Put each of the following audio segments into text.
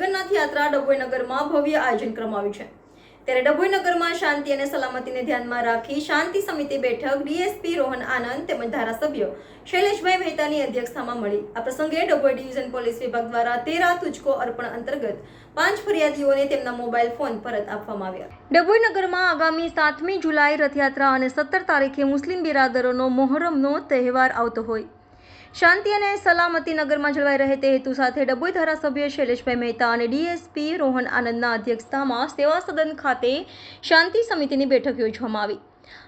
નગરમાં ભવ્ય આયોજન કરવામાં આવ્યું છે. ત્યારે ડભોઈ નગરમાં શાંતિ અને સલામતીને ધ્યાનમાં રાખી શાંતિ સમિતિ બેઠક ડીએસપી રોહન આનંદ તેમજ ધારાસભ્ય શૈલેષભાઈ મહેતાની અધ્યક્ષતામાં મળી. આ પ્રસંગે ડભોઈ ડિવિઝન પોલીસ વિભાગ દ્વારા તેરા તુજકો અર્પણ અંતર્ગત પાંચ ફરિયાદીઓને તેમના મોબાઈલ ફોન પરત આપવામાં આવ્યા. ડભોઈ નગરમાં આગામી સાતમી જુલાઈ રથયાત્રા અને સત્તર તારીખે મુસ્લિમ બિરાદરોનો મોહરમનો તહેવાર આવતો હોય. શાંતિ અને સલામતી નગરમાં જળવાઈ રહે તે હેતુ સાથે ડભોઈ ધારાસભ્ય શૈલેષભાઈ મહેતા અને ડીએસપી રોહન આનંદના અધ્યક્ષતામાં સેવા સદન ખાતે શાંતિ સમિતિની બેઠક યોજવામાં આવી.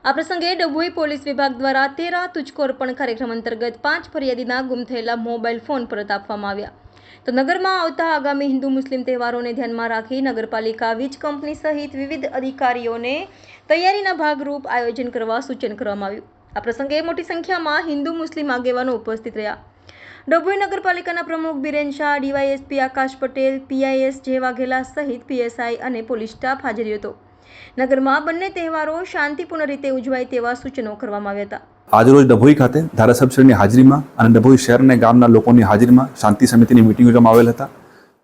આ પ્રસંગે ડભોઈ પોલીસ વિભાગ દ્વારા તેરા તુચકો અર્પણ કાર્યક્રમ અંતર્ગત પાંચ ફરિયાદીના ગુમ થયેલા મોબાઈલ ફોન પરત આપવામાં આવ્યા. તો નગરમાં આવતા આગામી હિન્દુ મુસ્લિમ તહેવારોને ધ્યાનમાં રાખી નગરપાલિકા વીજ કંપની સહિત વિવિધ અધિકારીઓને તૈયારીના ભાગરૂપ આયોજન કરવા સૂચન કરવામાં આવ્યું. આ પ્રસંગે મોટી સંખ્યામાં હિન્દુ મુસ્લિમ આગેવાનો ઉપસ્થિત રહ્યા. ડભોઈ નગરપાલિકાના પ્રમુખ Biren Shah, DySP Akash Patel, P I S J Vaghela સહિત પીએસઆઈ અને પોલીસ સ્ટાફ હાજર હતો. નગરમાં બંને તહેવારો શાંતિપૂર્ણ રીતે ઉજવાય તેવા સૂચનો કરવામાં આવ્યા હતા. આજરોજ ડભોઈ ખાતે ધારાસભ્યની હાજરીમાં અને ડભોઈ શહેર અને ગામના લોકોની હાજરીમાં શાંતિ સમિતિની મિટિંગ યોજવામાં આવેલ હતા,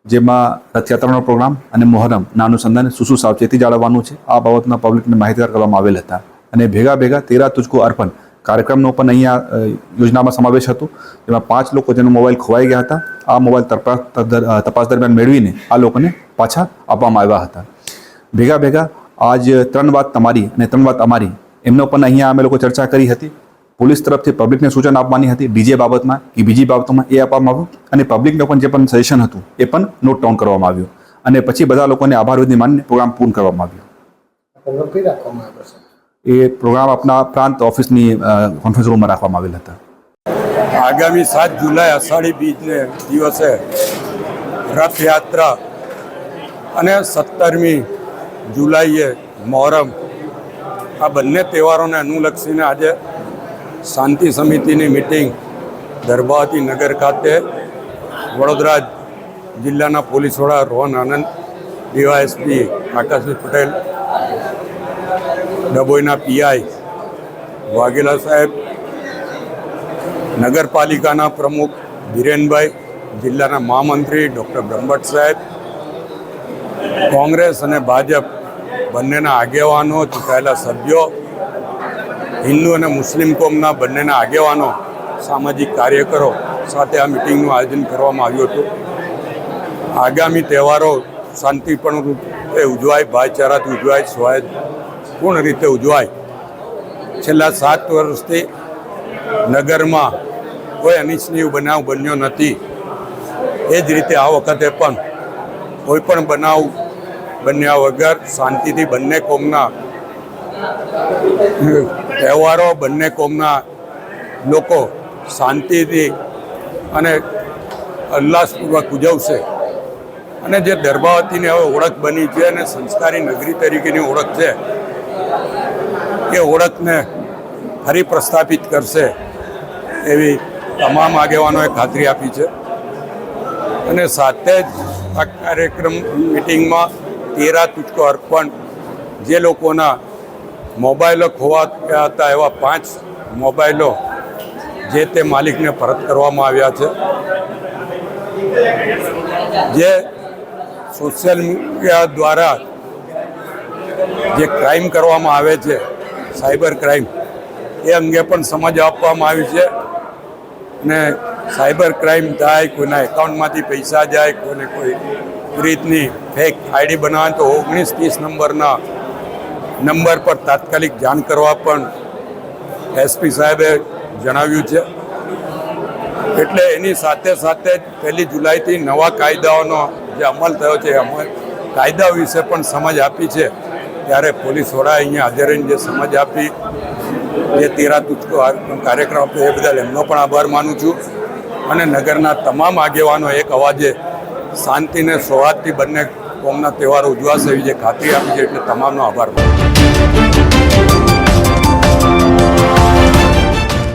જેમાં રથયાત્રાનો પ્રોગ્રામ અને મોહરમના અનુસંધાને શું શું સાવચેતી જાળવવાનું છે, આ બાબતના પબ્લિકને માહિતગાર કરવામાં આવેલ હતા. અને ભેગા ભેગા તેરા તુજકો અર્પણ કાર્યક્રમનો પણ અહીંયા યોજનામાં સમાવેશ હતો. જેમાં પાંચ લોકો જેનો મોબાઈલ ખોવાઈ ગયા હતા. આ મોબાઈલ તપાસ તપાસ દરમિયાન મેળવીને આ લોકોને પાછા આપવામાં આવ્યા હતા. ભેગા ભેગા આજ ત્રણ વાત તમારી અને ત્રણ વાત અમારી. એમનો પણ અહીંયા અમે લોકો ચર્ચા કરી હતી. પોલીસ તરફથી પબ્લિકને સૂચન આપવાની હતી ડીજે બાબતમાં કે બીજી બાબતોમાં એ આપવામાં આવ્યું. અને પબ્લિકને પણ જે પણ સજેશન હતું એ પણ નોટ ડાઉન કરવામાં આવ્યું. અને પછી બધા લોકોને આભાર માનીને પ્રોગ્રામ પૂર્ણ કરવામાં આવ્યો. એ પ્રોગ્રામ આપના પ્રાંત ઓફિસની કોન્ફરન્સ રૂમમાં રાખવામાં આવેલ હતા. આગામી સાત જુલાઈ અષાઢી બીજને દિવસે રથયાત્રા અને સત્તરમી જુલાઈએ મોહરમ આ બંને તહેવારોને અનુલક્ષીને આજે શાંતિ સમિતિની મિટિંગ દરબાવતી નગર ખાતે વડોદરા જિલ્લાના પોલીસ વડા રોહન આનંદ, ડીવાયએસપી આકાશભાઈ પટેલ ડભોઈના પીઆઈ વાઘેલા સાહેબ, નગરપાલિકાના પ્રમુખ ધીરેનભાઈ, જિલ્લાના મહામંત્રી ડૉક્ટર બ્રહ્મભટ્ટ સાહેબ, કોંગ્રેસ અને ભાજપ બંનેના આગેવાનો, ચૂંટાયેલા સભ્યો, હિન્દુ અને મુસ્લિમ કોમના બંનેના આગેવાનો, સામાજિક કાર્યકરો સાથે આ મિટિંગનું આયોજન કરવામાં આવ્યું હતું. આગામી તહેવારો શાંતિપૂર્ણ રૂપે ઉજવાય, ભાઈચારાથી ઉજવાય સ્વયંપૂર્ણ રીતે ઉજવાય. છેલ્લા સાત વર્ષથી નગરમાં કોઈ અનિચ્છનીય બનાવ બન્યો નથી. એ જ રીતે આ વખતે પણ કોઈ પણ બનાવ બન્યા વગર શાંતિથી બંને કોમના તહેવારો, બંને કોમના લોકો શાંતિથી અને ઉલ્લાસપૂર્વક ઉજવશે. અને જે દર્ભાવતીની હવે ઓળખ બની છે અને સંસ્કારી નગરી તરીકેની ઓળખ છે એ ઓળખને ફરી પ્રસ્થાપિત કરશે એવી તમામ આગેવાનોએ ખાતરી આપી છે. અને સાથે જ આ કાર્યક્રમ મિટિંગમાં તેરા તુચકો અર્પણ જે લોકોના મોબાઈલો ખોવાયા હતા એવા પાંચ મોબાઈલો જે તે માલિકને પરત કરવામાં આવ્યા છે. જે સોશિયલ મીડિયા દ્વારા જે ક્રાઇમ કરવામાં આવે છે સાયબર ક્રાઇમ એ અંગે પણ સમજ આપવામાં આવી છે. અને સાયબર ક્રાઇમ થાય, કોઈના એકાઉન્ટમાંથી પૈસા જાય, કોઈને કોઈ રીતની ફેક આઈડી બનાવે, તો ઓગણીસ ત્રીસ નંબરના નંબર પર તાત્કાલિક જાણ કરવા પણ એસપી સાહેબે જણાવ્યું છે. એટલે એની સાથે સાથે જ પહેલી જુલાઈથી નવા કાયદાઓનો જે અમલ થયો છે, એ અમલ કાયદા વિશે પણ સમજ આપી છે. ત્યારે પોલીસ વડાએ અહીંયા હાજર રહીને જે સમજ આપી, જે તેરા તુચકો કાર્યક્રમ આપ્યો, એ બદલ એમનો પણ આભાર માનું છું. અને નગરના તમામ આગેવાનો એક અવાજે શાંતિને સૌહાર્દથી બંને કોમના તહેવારો ઉજવાશે એવી જે ખાતરી આપી છે, એટલે તમામનો આભાર માનું છું.